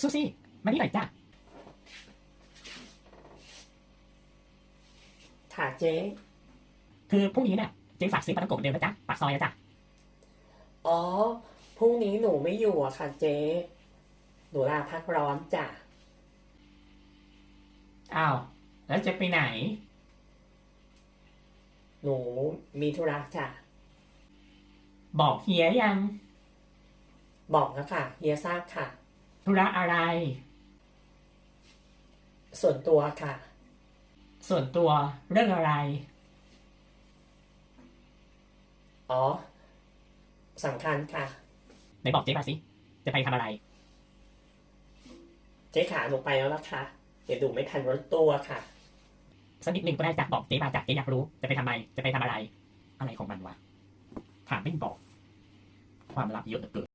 ซูซี่ มานี่หน่อยจ้ะค่ะเจ๊คือพรุ่งนี้เนี่ยเจ๊ฝากซื้อปลาต้องโกะเหมือนเดิมนะจ๊ะปากซอยนะจ๊ะอ๋อพรุ่งนี้หนูไม่อยู่อะค่ะเจ๊หนูลาพักร้อนจ้ะอ้าวแล้วจะไปไหน หนูมีธุระจ้ะบอกเฮียยัง บอกแล้วค่ะเฮียทราบค่ะ ธุระอะไร ส่วนตัวค่ะ ส่วนตัวเรื่องอะไร อ๋อสำคัญค่ะ ไหนบอกเจ๊มาสิ จะไปทำอะไร เจ๊ขาหนูไปแล้วนะคะเดี๋ยวดูไม่ทันรถตู้อะค่ะ สักนิดหนึ่งก็ได้จ้ะบอกเจ๊มาจ้ะเจ๊อยากรู้ จะไปทำไม จะไปทำอะไร อะไรของมันวะ ถามไม่บอก ความลับเยอะเหลือเกิน